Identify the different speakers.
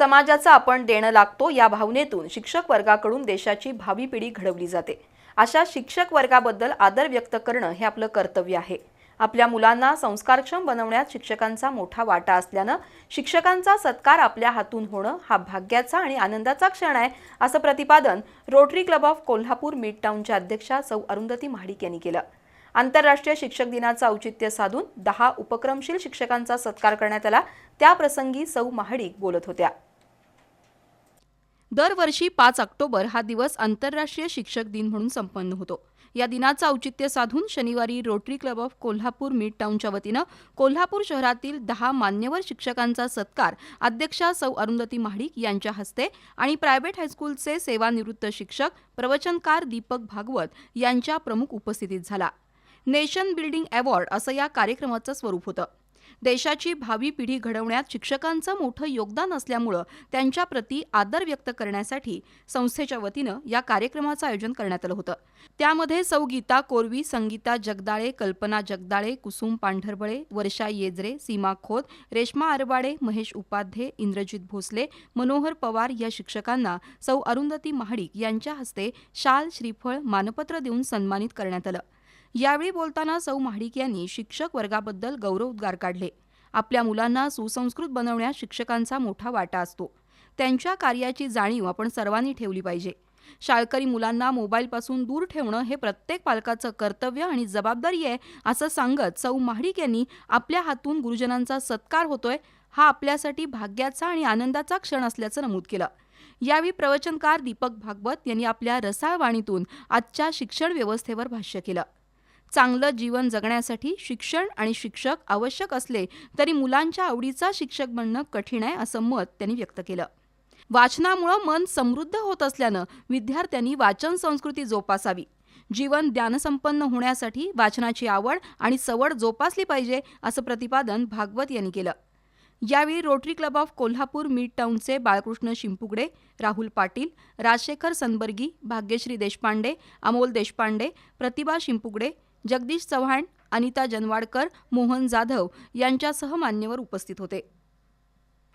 Speaker 1: समाजाचं आपण देणं लागतो या भावनेतून शिक्षक वर्गाकडून देशाची भावी पिढी घडवली जाते. अशा शिक्षक वर्गाबद्दल आदर व्यक्त करणं हे आपलं कर्तव्य आहे. आपल्या मुलांना संस्कारक्षम बनवण्यात शिक्षकांचा मोठा वाटा असल्यानं शिक्षकांचा सत्कार आपल्या हातून होणं हा भाग्याचा आणि आनंदाचा क्षण आहे असं प्रतिपादन Rotary Club of Kolhapur mid टाऊनच्या अध्यक्षा सौ अरुंधती महाडिक यांनी केलं. आंतरराष्ट्रीय शिक्षक दिनाचं औचित्य साधून दहा उपक्रमशील शिक्षकांचा सत्कार करण्यात आला. त्याप्रसंगी सौ महाडिक बोलत होत्या. दरवर्षी पाच ऑक्टोबर हा दिवस आंतरराष्ट्रीय शिक्षक दिन म्हणून संपन्न होतो. या दिनाचं औचित्य साधून शनिवारी Rotary Club of Kolhapur mid टाऊनच्या वतीनं कोल्हापूर शहरातील दहा मान्यवर शिक्षकांचा सत्कार अध्यक्षा सौ अरुंधती महाडिक यांच्या हस्ते आणि प्रायव्हेट हायस्कूलचे सेवानिवृत्त शिक्षक प्रवचनकार दीपक भागवत यांच्या प्रमुख उपस्थितीत झाला. नेशन बिल्डिंग अवॉर्ड असं या कार्यक्रमाचं स्वरूप होतं. देशाची भावी पिढी घडवण्यात शिक्षकांचं मोठं योगदान असल्यामुळं त्यांच्याप्रती आदर व्यक्त करण्यासाठी संस्थेच्या वतीनं या कार्यक्रमाचं आयोजन करण्यात आलं होतं. त्यामध्ये सौ गीता कोरवी संगीता जगदाळे कल्पना जगदाळे कुसुम पांढरबळे वर्षा येजरे सीमा खोत रेश्मा आरबाडे महेश उपाध्ये इंद्रजित भोसले मनोहर पवार या शिक्षकांना सौ अरुंधती महाडिक यांच्या हस्ते शाल श्रीफळ मानपत्र देऊन सन्मानित करण्यात आलं. यावेळी बोलताना सौ महाडिक यांनी शिक्षक वर्गाबद्दल गौरवोद्गार काढले. आपल्या मुलांना सुसंस्कृत बनवण्यात शिक्षकांचा मोठा वाटा असतो. त्यांच्या कार्याची जाणीव आपण सर्वांनी ठेवली पाहिजे. शाळकरी मुलांना मोबाईलपासून दूर ठेवणं हे प्रत्येक पालकाचं कर्तव्य आणि जबाबदारी आहे असं सांगत सौ महाडिक यांनी आपल्या हातून गुरुजनांचा सत्कार होतोय हा आपल्यासाठी भाग्याचा आणि आनंदाचा क्षण असल्याचं नमूद केलं. यावेळी प्रवचनकार दीपक भागवत यांनी आपल्या रसाळ वाणीतून आजच्या शिक्षण व्यवस्थेवर भाष्य केलं. चांगलं जीवन जगण्यासाठी शिक्षण आणि शिक्षक आवश्यक असले तरी मुलांच्या आवडीचा शिक्षक बनणं कठीण आहे असं मत त्यांनी व्यक्त केलं. वाचनामुळं मन समृद्ध होत असल्यानं विद्यार्थ्यांनी वाचन संस्कृती जोपासावी. जीवन ज्ञानसंपन्न होण्यासाठी वाचनाची आवड आणि सवड जोपासली पाहिजे असं प्रतिपादन भागवत यांनी केलं. यावेळी Rotary Club of Kolhapur mid टाऊनचे Balkrishna Shimpugade Rahul Patil Rajshekhar सनबर्गी Bhagyashree Deshpande Amol Deshpande Pratibha Shimpugade Jagdish Chavan Anita Janwadkar Mohan Jadhav यांच्यासह मान्यवर उपस्थित होते.